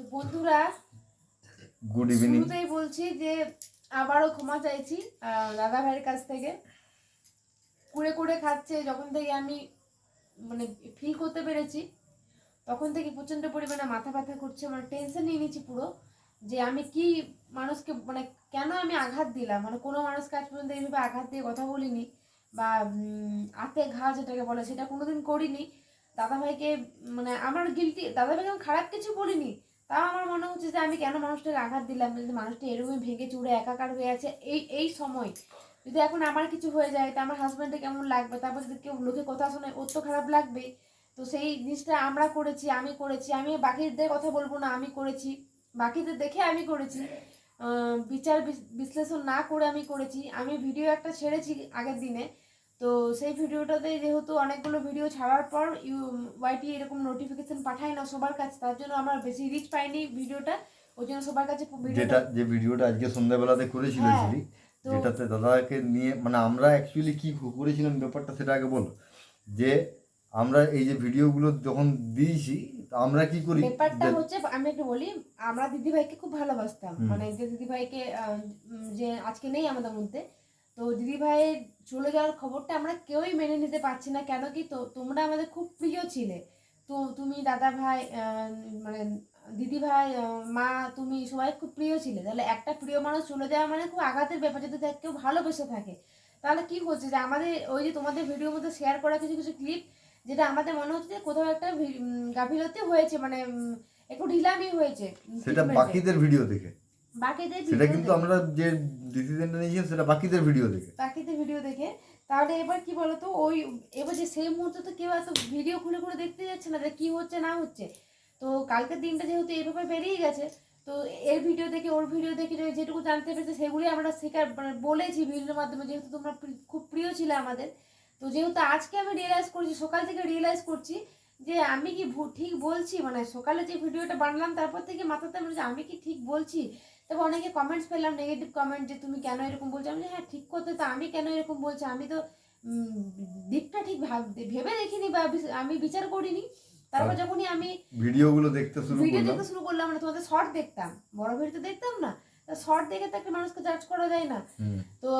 তো বন্ধুরা good evening শুরুতেই বলছি যে আবারও ক্ষমা চাইছি দাদা ভাইয়ের কাছ থেকে। কুড়ে কুড়ে খাচ্ছে যখন থেকে আমি মানে ফিল করতে পেরেছি তখন থেকে প্রচণ্ড পরিমাণে মাথা ব্যথা করছে মানে টেনশন নিয়ে নিচ্ছি পুরো যে আমি কি মানুষকে মানে কেন আমি আঘাত দিলাম? মানে কোনো মানুষকে আজ পর্যন্ত এইভাবে আঘাত দিয়ে কথা বলিনি বা উম, হাতে ঘা যেটাকে বলে সেটা কোনোদিন করিনি। দাদাভাইকে মানে আমার গিলটি দাদাভাইকে আমি খারাপ কিছু বলিনি তাও আমার মনে হচ্ছে যে আমি কেন মানুষটাকে আঘাত দিলাম যদি মানুষটা এরকমই ভেঙে চুড়ে একাকার হয়ে আছে, এই এই সময় যদি এখন আমার কিছু হয়ে যায়, তা আমার হাজব্যান্ডে কেমন লাগবে? তারপর যদি কেউ লোকে কথা শোনে, ওর তো খারাপ লাগবে। তো সেই জিনিসটা আমরা করেছি, আমি করেছি। আমি বাকিদের কথা বলব না, আমি করেছি। বাকিদের দেখে আমি করেছি। বিচার বিশ্লেষণ না করে আমি করেছি। আমি ভিডিও একটা ছেড়েছি আগের দিনে। তো সেই ভিডিওটাতে যেহেতু অনেকগুলো ভিডিও ছাড়ার পর ইউ ওয়াইটি এরকম নোটিফিকেশন পাঠায় না সবার কাছে তার জন্য আমার বেশি রিচ পাইনি ভিডিওটা। ওই জন্য সবার কাছে যেটা যে ভিডিওটা আজকে সন্ধ্যাবেলাতে করেছিল হ্যাঁ, যেটাতে দাদাকে নিয়ে মানে আমরা অ্যাকচুয়ালি কি করেছিলাম ব্যাপারটা সেটা আগে বলো। যে আমরা এই যে ভিডিওগুলো যখন দিয়েছি আমরা কি করি? ব্যাপারটা হচ্ছে আমি একটু বলি আমরা দিদিভাইকে খুব ভালোবাসতাম। মানে যে দিদিভাইকে যে আজকে নেই আমাদের মধ্যে তো দিদিভাইয়ের চলে যাওয়ার খবরটা আমরা কেউই মেনে নিতে পারছি না, কেন কি তো তোমরা আমাদের খুব প্রিয় ছিলে। তো তুমি দাদা ভাই মানে দিদি ভাই মা তুমি সবাই খুব প্রিয় ছিলে। তাহলে একটা প্রিয় মানুষ চলে যাওয়া মানে খুব আঘাতের ব্যাপার, যদি কেউ ভালোবেসে থাকে। তাহলে কি হচ্ছে যে আমাদের ওই যে তোমাদের ভিডিওর মধ্যে শেয়ার করা কিছু কিছু ক্লিপ যেটা আমাদের মনে হচ্ছে যে কোথাও একটা গাফিলতি হয়েছে মানে একটু ঢিলামি হয়েছে। সেটা বাকিদের ভিডিও দেখে। বাকিদের সেটা কিন্তু আমরা যে ডিসিশনটা নিয়েছিলাম সেটা বাকিদের ভিডিও দেখে। বাকিদের ভিডিও দেখে। তাহলে এবার কি বলতো ওই এবার যে সেই মুহূর্তে তো কেউ এত ভিডিও খুলে খুলে দেখতে যাচ্ছে না যে কি হচ্ছে না হচ্ছে। তো কালকের দিনটা যেহেতু এইভাবে বেরিয়ে গেছে তো এর ভিডিও দেখে ওর ভিডিও দেখে যেটুকু জানতে পেরেছে সেগুলি আমরা শেখার মানে বলেছি ভিডিওর মাধ্যমে যেহেতু তোমরা খুব প্রিয় ছিল আমাদের। তো যেহেতু আজকে আমি রিয়েলাইজ করছি সকাল থেকে রিয়েলাইজ করছি যে আমি কি ঠিক বলছি? মানে সকালে যে ভিডিওটা বানালাম তারপর থেকে মাথাতে আমি কি ঠিক বলছি? তবে অনেকে কমেন্টস পেলাম নেগেটিভ কমেন্ট যে তুমি কেন এরকম বলছো? আমি হ্যাঁ ঠিক কথা তো আমি কেন এরকম বলছি? আমি তো দিকটা ঠিক ভাব- ভেবে দেখিনি বা আমি বিচার করিনি। তারপর যখনই আমি ভিডিওগুলো দেখতে শুরু ভিডিও করলাম। দেখতে শুরু করলাম মানে তোমাদের শর্ট দেখতাম। বড় ভিডিও তো দেখতাম না। শর্ট দেখে তো একটা মানুষকে জাজ করা যায় না। তো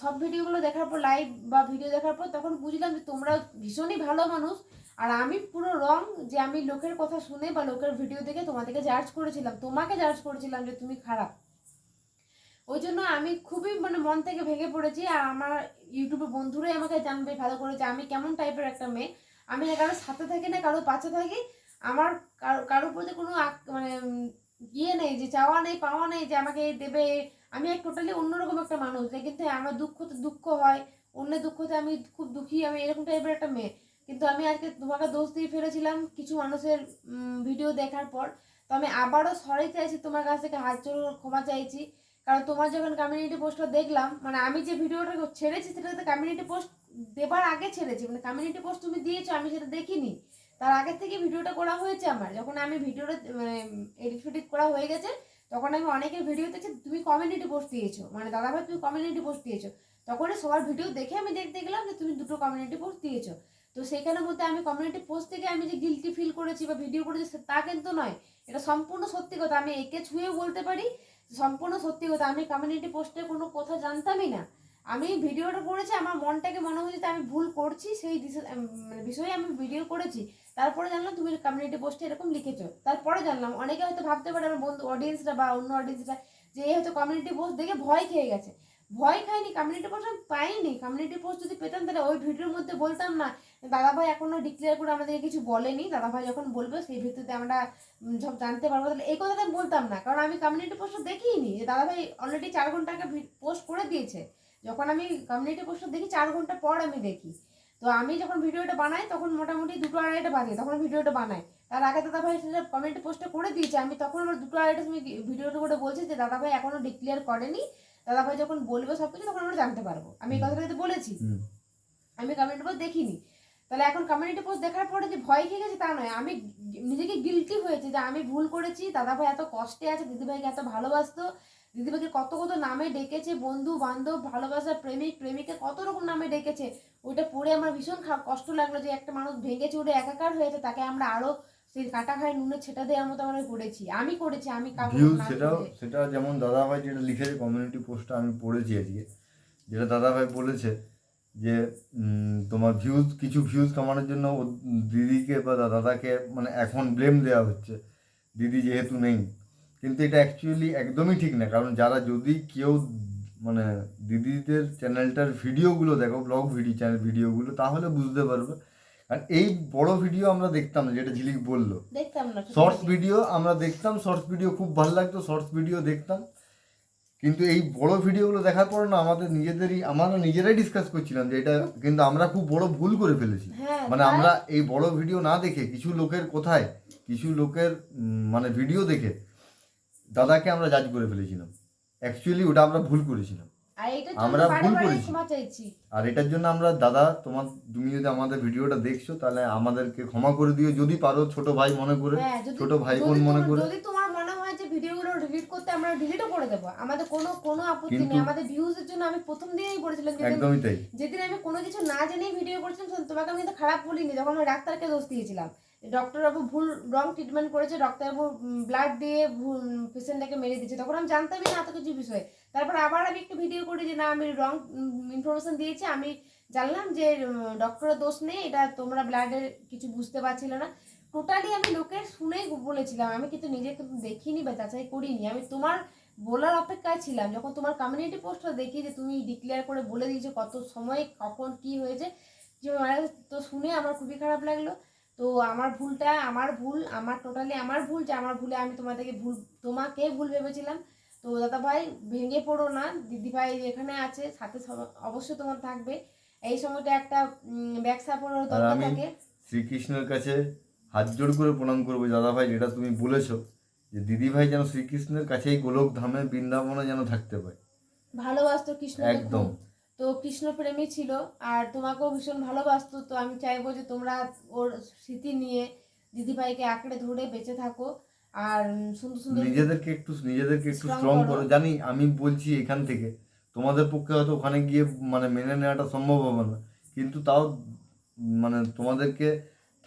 সব ভিডিওগুলো দেখার পর লাইভ বা ভিডিও দেখার পর তখন বুঝলাম যে তোমরা ভীষণই ভালো মানুষ। আর আমি পুরো রং যে আমি লোকের কথা শুনে বা লোকের ভিডিও দেখে তোমাদেরকে জাজ করেছিলাম, তোমাকে জাজ করেছিলাম যে তুমি খারাপ। ওই জন্য আমি খুবই মানে মন থেকে ভেঙে পড়েছি আর আমার ইউটিউবে বন্ধুরাই আমাকে জানবে, ভালো করে যে আমি কেমন টাইপের একটা মেয়ে? আমি না কারোর সাথে থাকি, না কারোর পাশে থাকি। আমার কারও, কারোর প্রতি কোনো মানে ইয়ে নেই যে চাওয়া নেই, পাওয়া নেই যে আমাকে দেবে। আমি এক টোটালি অন্যরকম একটা মানুষ। কিন্তু আমার দুঃখ তো দুঃখ হয়। অন্যের দুঃখতে আমি খুব দুঃখী। আমি এরকম টাইপের একটা মেয়ে। কিন্তু আমি আজকে তোমাকে দোষ দিয়ে ফেলেছিলাম কিছু মানুষের ভিডিও দেখার পর। তো আমি আবারও সরি চাইছি তোমার কাছ থেকে, হাত জোর ক্ষমা চাইছি। কারণ তোমার যখন কমিউনিটি পোস্টটা দেখলাম মানে আমি যে ভিডিওটা ছেড়েছি সেটাতে কমিউনিটি পোস্ট দেবার আগে ছেড়েছি। মানে কমিউনিটি পোস্ট তুমি দিয়েছ, আমি সেটা দেখিনি। তার আগে থেকে ভিডিওটা করা হয়েছে আমার। যখন আমি ভিডিওটা মানে এডিট ফেডিট করা হয়ে গেছে, তখন আমি অনেকের ভিডিও দেখছি, তুমি কমিউনিটি পোস্ট দিয়েছ। মানে দাদাভাই, তুমি কমিউনিটি পোস্ট দিয়েছ। তখন সবার ভিডিও দেখে আমি দেখতে গেলাম যে তুমি দুটো কমিউনিটি পোস্ট দিয়েছ। তো সেখানের বলতে আমি কমিউনিটি পোস্ট থেকে আমি যে গিলটি ফিল করেছি বা ভিডিও করেছি তা কিন্তু নয়। এটা সম্পূর্ণ সত্যি কথা। আমি একে ছুঁয়েও বলতে পারি, সম্পূর্ণ সত্যি কথা। আমি কমিউনিটি পোস্টে কোনো কথা জানতামই না। আমি ভিডিওটা করেছি, আমার মনটাকে মনে হচ্ছে যে আমি ভুল করছি, সেই মানে বিষয়ে আমি ভিডিও করেছি। তারপরে জানলাম, তুমি কমিউনিটি পোস্টে এরকম লিখেছো। তারপরে জানলাম। অনেকে হয়তো ভাবতে পারে, আমার বন্ধু অডিয়েন্সরা বা অন্য অডিয়েন্সরা যে হয়তো কমিউনিটি পোস্ট দেখে ভয় খেয়ে গেছে। ভয় খাইনি কমিউনিটি পোস্ট আমি পাইনি। কমিউনিটি পোস্ট যদি পেতাম, তাহলে ওই ভিডিওর মধ্যে বলতাম না। দাদাভাই এখনও ডিক্লেয়ার করে আমাদেরকে কিছু বলেনি। দাদাভাই যখন বলবে, সেই ভিত্তিতে আমরা সব জানতে পারব। তাহলে এই কথাটা বলতাম না, কারণ আমি কমিউনিটি পোস্ট দেখিনি যে দাদাভাই অলরেডি চার ঘণ্টা আগে পোস্ট করে দিয়েছে। যখন আমি কমিউনিটি পোস্ট দেখি, চার ঘণ্টা পর আমি দেখি। তো আমি যখন ভিডিওটা বানাই, তখন মোটামুটি দুটো আড়াইটা বাজে, তখন ভিডিওটা বানাই। তার আগে দাদাভাই সেটা কমেন্ট পোস্টে করে দিয়েছে। আমি তখন আবার দুটো আড়াইটা সময় ভিডিওটা করে বলছি যে, দাদাভাই এখনও ডিক্লেয়ার করেনি। দাদাভাই যখন বলবে সব কিছু তখন আমরা জানতে পারব। আমি এই কথাটা কিন্তু বলেছি। আমি কমিউনিটি পোস্ট দেখিনি। তাহলে এখন কমিউনিটি পোস্ট দেখার পরে যে ভয় খেয়ে গেছে তা নয়। আমি নিজেকে গিলটি হয়েছে যে আমি ভুল করেছি। দাদাভাই এত কষ্টে আছে দিদিভাইকে এত ভালোবাসতো। দিদিভাইকে কত কত নামে ডেকেছে বন্ধু বান্ধব ভালোবাসা প্রেমিক প্রেমিকা কত রকম নামে ডেকেছে। ওইটা পড়ে আমার ভীষণ কষ্ট লাগল যে একটা মানুষ ভেঙে চুড়ে একাকার হয়েছে তাকে আমরা আরও সেই কাটা খায় নুনে ছেটা দেওয়ার মতো আমরা করেছি। আমি করেছি আমি কাউকে সেটাও। সেটা যেমন দাদাভাই যেটা লিখেছে কমিউনিটি পোস্টটা আমি পড়েছি আজকে যেটা দাদাভাই বলেছে যে তোমার ভিউজ কিছু ভিউজ কামানোর জন্য দিদিকে বা দাদাকে মানে এখন ব্লেম দেওয়া হচ্ছে। দিদি যেহেতু নেই। কিন্তু এটা অ্যাকচুয়ালি একদমই ঠিক না। কারণ যারা যদি কেউ মানে দিদিদের চ্যানেলটার ভিডিওগুলো দেখো ব্লগ ভিডিও চ্যানেল ভিডিওগুলো তাহলে বুঝতে পারবে আর এই বড় ভিডিও আমরা দেখতাম না যেটা ঝিলিক বলল। দেখতাম না শর্টস ভিডিও আমরা দেখতাম শর্টস ভিডিও খুব ভালো লাগতো শর্টস ভিডিও দেখতাম। কিন্তু এই বড় ভিডিওগুলো দেখার পর না আমাদের নিজেদেরই আমরা নিজেরাই ডিসকাস করছিলাম যে এটা কিন্তু আমরা খুব বড় ভুল করে ফেলেছি। হ্যাঁ মানে আমরা এই বড় ভিডিও না দেখে কিছু লোকের কোথায় কিছু লোকের মানে ভিডিও দেখে দাদাকে আমরা জাজ করে ফেলেছিলাম। অ্যাকচুয়ালি ওটা আমরা ভুল করেছিলাম। আমরা ভুল করেছি। আর এটার জন্য আমরা দাদা তোমার তুমি যদি আমাদের ভিডিওটা দেখছ তাহলে আমাদেরকে ক্ষমা করে দিও। যদি পারো ছোট ভাই মনে করে হ্যাঁ ছোট ভাই বোন মনে করে। যদি তোমার মনে হয় যে ভিডিওগুলো ডিলিট করতে আমরা ডিলিটও করে দেবো আমাদের কোনো কোনো আপত্তি নেই। আমাদের ভিউজের জন্য আমি প্রথম দিনেই বলেছিলাম যেদিন একদমই তাই। যেদিন আমি কোনো কিছু না জেনেই ভিডিও করেছিলাম তোমাকে আমি কিন্তু খারাপ বলিনি। যখন আমি ডাক্তারকে দোষ দিয়েছিলাম ডক্টর বাবু ভুল রং ট্রিটমেন্ট করেছে ডক্টর বাবু ব্লাড দিয়ে পেশেন্টটাকে মেরে দিয়েছে তখন আমি জানতামই না এত কিছু বিষয়ে। তারপর আবার আমি একটা ভিডিও করি যে, না, আমি রং ইনফরমেশন দিয়েছি। আমি জানলাম যে ডক্টরের দোষ নেই। এটা তোমরা ব্লাডের কিছু বুঝতে পারছিলে না। টোটালি আমি লোকের শুনেই বলেছিলাম। আমি কিন্তু নিজে কিন্তু দেখিনি বা যাচাই করিনি। আমি তোমার বলার অপেক্ষায় ছিলাম। যখন তোমার কমিউনিটি পোস্টটা দেখি যে, তুমি ডিক্লেয়ার করে বলে দিয়েছ কত সময়, কখন, কি হয়েছে, যে তো শুনে আমার খুবই খারাপ লাগল। তো আমার ভুলটা আমার ভুল। আমার টোটালি আমার ভুল যে, আমার ভুলে আমি তোমাদেরকে ভুল, তোমাকে ভুল ভেবেছিলাম। তো দাদা ভাই ভেঙে পড়ো না দিদি ভাই যেখানে আছে সাথে অবশ্যই তোমার থাকবে। এই সময়টা একটা ব্যাক সাপোর্টের দরকার থাকে। শ্রীকৃষ্ণের কাছে হাত জোড় করে প্রণাম করব। দাদা ভাই যেটা তুমি বলেছ যে দিদি ভাই যেন শ্রীকৃষ্ণের কাছেই গোলক ধামে বৃন্দাবনে যেন থাকতে পারে। ভালোবাসতো কৃষ্ণ একদম। তো কৃষ্ণ প্রেমী ছিল আর তোমাকেও ভীষণ ভালোবাসতো। তো আমি চাইব যে তোমরা ওর স্মৃতি নিয়ে দিদিভাইকে আঁকড়ে ধরে বেঁচে থাকো। আর সুন্দর সুন্দর নিজেদেরকে একটু নিজেদেরকে একটু স্ট্রং করো। জানি আমি বলছি এখান থেকে তোমাদের পক্ষে হয়তো ওখানে গিয়ে মানে মেনে নেওয়াটা সম্ভব হবে না। কিন্তু তাও মানে তোমাদেরকে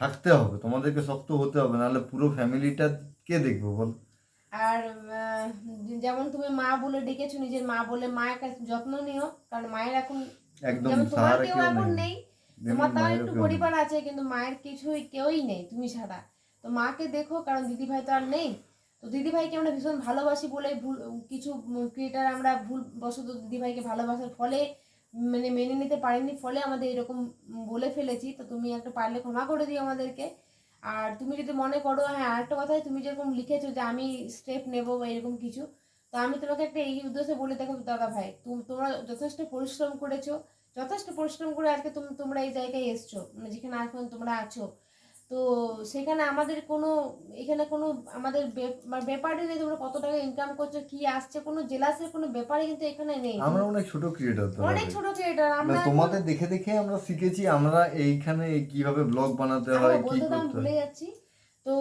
থাকতে হবে তোমাদেরকে শক্ত হতে হবে নাহলে পুরো ফ্যামিলিটা কে দেখবে বল? আর যেমন তুমি মা বলে ডেকেছো নিজের মা বলে মায়ের কাছে যত্ন নিও কারণ মায়ের এখন একদম তোমার কেউ এখন নেই। নেই তোমার তাও একটু পরিবার আছে কিন্তু মায়ের কিছুই কেউই নেই তুমি ছাড়া তো মাকে দেখো, কারণ দিদিভাই তো আর নেই। তো দিদিভাইকে আমরা ভীষণ ভালোবাসি বলে ভুল, কিছু ক্রিয়েটার আমরা ভুল বশত দিদিভাইকে ভালোবাসার ফলে মানে মেনে নিতে পারিনি, ফলে আমাদের এরকম বলে ফেলেছি। তো তুমি একটা পারলে ক্ষমা করে দিও আমাদেরকে। আর তুমি যদি মনে করো হ্যাঁ আরেকটা কথাই, তুমি যেরকম লিখেছো যে আমি স্টেপ নেব বা এরকম কিছু, তো আমি তোমাকে একটা এই উদ্দেশ্যে বলে দেখো দাদা ভাই, তুমি, তোমরা যথেষ্ট পরিশ্রম করেছ, যথেষ্ট পরিশ্রম করে আজকে তুমি, তোমরা এই জায়গায় এসছো মানে যেখানে এখন তোমরা আছো। তো সেখানে আমাদের কোনো এখানে কোনো আমাদের মানে নেই তোমরা কত টাকা ইনকাম করছ কি আসছে কোনো জেলাসের কোনো ব্যাপারই কিন্তু এখানে নেই। আমরা অনেক ছোট ক্রিয়েটর তো অনেক ছোট ক্রিয়েটার আমরা তোমাদের দেখে দেখে আমরা শিখেছি আমরা এইখানে এই কীভাবে ব্লগ বানাতে হয় কি করতে ভুলে যাচ্ছি। তো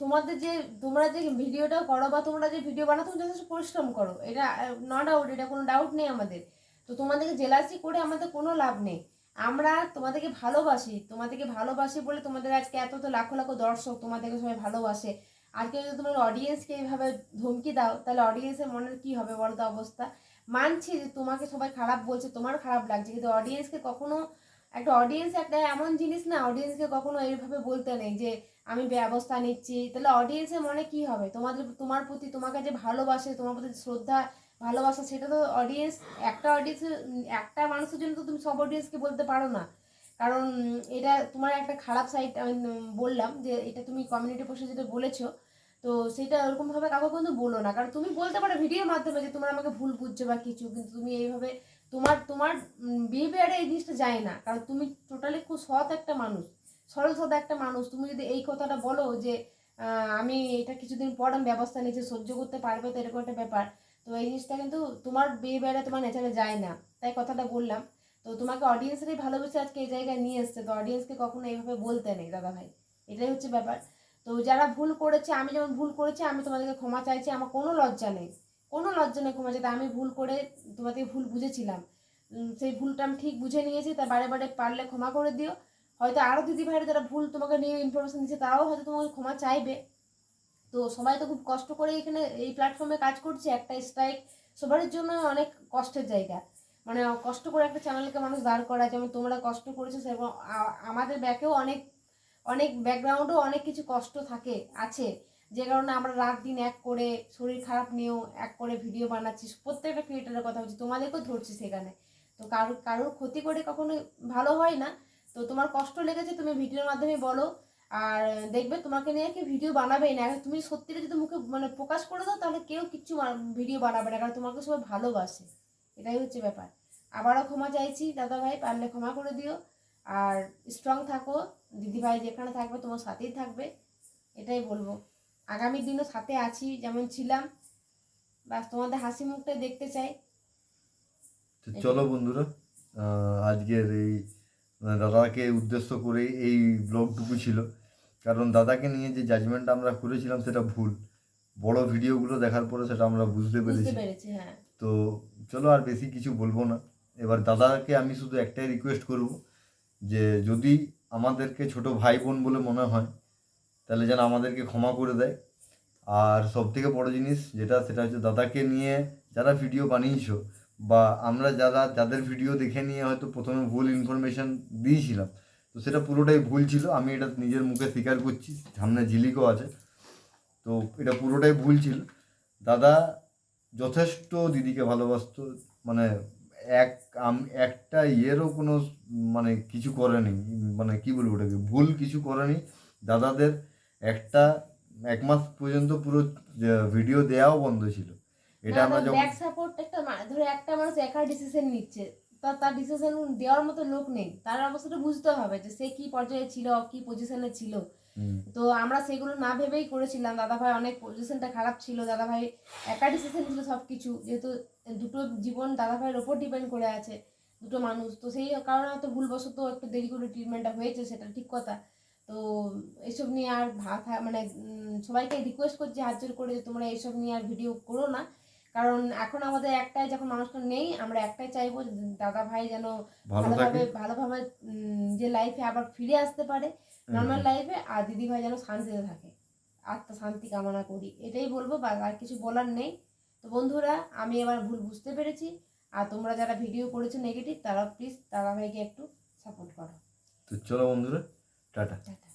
তোমাদের যে তোমরা যে ভিডিওটা করো বা তোমরা যে ভিডিও বানাও তুমি যথেষ্ট পরিশ্রম করো। এটা ন ডাউট এটা কোনো ডাউট নেই আমাদের। তো তোমাদেরকে জেলাসি করে আমাদের কোনো লাভ নেই। আমরা তোমাদেরকে ভালোবাসি তোমাদেরকে ভালোবাসি বলে তোমাদের আজকে এত তো লাখো লাখো দর্শক তোমাদেরকে সবাই ভালোবাসে। আর কেউ যদি তোমার অডিয়েন্সকে এইভাবে ধমকি দাও, তাহলে অডিয়েন্সের মনের কি হবে বলো তো অবস্থা? মানছি যে তোমাকে সবাই খারাপ বলছে তোমার খারাপ লাগছে, কিন্তু অডিয়েন্সকে কখনো একটা অডিয়েন্স একটা এমন জিনিস না অডিয়েন্সকে কখনো এইভাবে বলতে নেই যে আমি ব্যবস্থা নিচ্ছি। তাহলে অডিয়েন্সের মনে কি হবে? তোমাদের, তোমার প্রতি তোমাকে যে ভালোবাসে, তোমার প্রতি শ্রদ্ধা ভালোবাসা, সেটা তো অডিয়েন্স একটা অডিয়েন্স একটা মানুষের জন্য তো তুমি সব অডিয়েন্সকে বলতে পারো না। কারণ এটা তোমার একটা খারাপ সাইড আমি বললাম যে এটা তুমি কমিউনিটি পোস্টে যেটা বলেছ, তো সেটা ওরকমভাবে কাউকে কিন্তু বলো না। কারণ তুমি বলতে পারো ভিডিওর মাধ্যমে যে তোমার আমাকে ভুল বুঝছ বা কিছু, কিন্তু তুমি এইভাবে তোমার তোমার বিহেভিয়ারে এই জিনিসটা যায় না। কারণ তুমি টোটালি খুব সৎ একটা মানুষ, সরল সৎ একটা মানুষ। তুমি যদি এই কথাটা বলো যে আমি এটা কিছুদিন পর আমি ব্যবস্থা নিয়েছি, সহ্য করতে পারবে তো এরকম একটা ব্যাপার। তো এই জিনিসটা কিন্তু তোমার বিহেভিয়ারে তোমার নেচারে যায় না। তাই কথাটা বললাম। তো তোমাকে অডিয়েন্সেরই ভালোবেসে আজকে এই জায়গায় নিয়ে এসছে। তো অডিয়েন্সকে কখনো এইভাবে বলতে নেই, দাদা ভাই। এটাই হচ্ছে ব্যাপার। তো যারা ভুল করেছে, আমি যেমন ভুল করেছি, আমি তোমাদেরকে ক্ষমা চাইছি। আমার কোনো লজ্জা নেই। কোনো লজ্জা নেই, ক্ষমা চাইতে। আমি ভুল করে তোমাদের ভুল বুঝেছিলাম। সেই ভুলটা আমি ঠিক বুঝে নিয়েছি। তা বারে বারে পারলে ক্ষমা করে দিও। হয়তো আরও দিদি ভাইরা যারা ভুল তোমাকে নিয়ে ইনফরমেশন দিচ্ছে তারাও হয়তো তোমাকে ক্ষমা চাইবে। তো সবাই তো খুব কষ্ট করে এখানে এই প্ল্যাটফর্মে কাজ করছে, একটা স্ট্রাইক সবার জন্য অনেক কষ্টের জায়গা। মানে কষ্ট করে একটা চ্যানেলকে মানুষ দাঁড় করায়, যেমন তোমরা কষ্ট করেছ সেরকম আমাদের ব্যাকেও অনেক অনেক ব্যাকগ্রাউন্ডেও অনেক কিছু কষ্ট থাকে, আছে। যে কারণে আমরা রাত দিন এক করে শরীর খারাপ নিয়েও এক করে ভিডিও বানাচ্ছি। প্রত্যেকটা ক্রিয়েটারের কথা বলছি, তোমাদেরকেও ধরছি সেখানে। তো কারোর কারোর ক্ষতি করে কখনো ভালো হয় না। তো তোমার কষ্ট লেগেছে, তুমি ভিডিওর মাধ্যমে বলো। আর দেখবে তোমাকে নিয়ে কি ভিডিও বানাবেই না। তুমি সত্যিটা যদি মুখে মানে প্রকাশ করে দাও, তাহলে কেউ কিচ্ছু ভিডিও বানাবে না। কারণ তোমাকে সবাই ভালোবাসে। এটাই হচ্ছে ব্যাপার। আবারও ক্ষমা চাইছি দাদা ভাই পারলে ক্ষমা করে দিও। আর স্ট্রং থাকো। দিদি ভাই যেখানে থাকবে, তোমার সাথেই থাকবে। এটাই বলব। আগামী দিনও সাথে আছি, যেমন ছিলাম। বাস তোমাদের হাসি মুখটাই দেখতে চাই। চলো বন্ধুরা আজকের এই, দাদাকে উদ্দেশ্য করে এই ব্লগটুকু ছিল। কারণ দাদাকে নিয়ে যে জাজমেন্ট আমরা করেছিলাম সেটা ভুল। বড় ভিডিওগুলো দেখার পরে সেটা আমরা বুঝতে পেরেছি। হ্যাঁ। তো চলো আর বেশি কিছু বলব না। এবার দাদাকে আমি শুধু একটাই রিকোয়েস্ট করব যে যদি আমাদেরকে ছোট ভাই বোন বলে মনে হয় তাহলে যেন আমাদেরকে ক্ষমা করে দেয়। আর সব থেকে বড় জিনিস যেটা সেটা হচ্ছে দাদাকে নিয়ে যারা ভিডিও বানিয়েছো বা আমরা যারা যাদের ভিডিও দেখে নিয়ে হয়তো প্রথমে ভুল ইনফরমেশন দিয়েছিলাম তো সেটা পুরোটাই ভুল ছিল। আমি এটা নিজের মুখে স্বীকার করছি সামনে ঝিলিকও আছে। তো এটা পুরোটাই ভুল ছিল। দাদা যথেষ্ট দিদিকে ভালোবাসতো মানে এক আম- একটা ইয়েরও কোনো মানে কিছু করেনি মানে কি বলব ওটাকে ভুল কিছু করেনি। দাদাদের একটা এক মাস পর্যন্ত পুরো ভিডিও দেওয়াও বন্ধ ছিল। এটা আমরা যখন ব্যাক সাপোর্ট একটা ধরো একটা মানুষ একা ডিসিশন নিচ্ছে। তা তার ডিসিশন দেওয়ার মতো লোক নেই। তার অবস্থাটা বুঝতে হবে যে সে কি পর্যায়ে ছিল কি পজিশনে ছিল। তো আমরা সেগুলো না ভেবেই করেছিলাম। দাদা ভাই অনেক পজিশনটা খারাপ ছিল। দাদা ভাই একা ডিসিশন ছিল সব কিছু যেহেতু দুটো জীবন দাদা ভাইয়ের ওপর ডিপেন্ড করে আছে দুটো মানুষ। তো সেই কারণে হয়তো ভুলবশত একটু দেরি করে ট্রিটমেন্টটা হয়েছে সেটা ঠিক কথা। তো এইসব নিয়ে আর ভাথা মানে সবাইকে রিকোয়েস্ট করছি হাত জোর করে যে তোমরা এইসব নিয়ে আর ভিডিও করো না। কারণ এখন আমাদের একটাই যখন মানুষটা নেই আমরা একটাই চাইব দাদা ভাই যেন ভালোভাবে ভালোভাবে যে লাইফে আবার ফিরে আসতে পারে নর্মাল লাইফে আর দিদি ভাই যেন শান্তিতে থাকে আত্মা শান্তি কামনা করি। এটাই বলব বা আর কিছু বলার নেই। তো বন্ধুরা আমি এবার ভুল বুঝতে পেরেছি। আর তোমরা যারা ভিডিও করেছ নেগেটিভ তারা প্লিজ দাদা ভাইকে একটু সাপোর্ট করো। তো চলো বন্ধুরা টাটা। টাটা।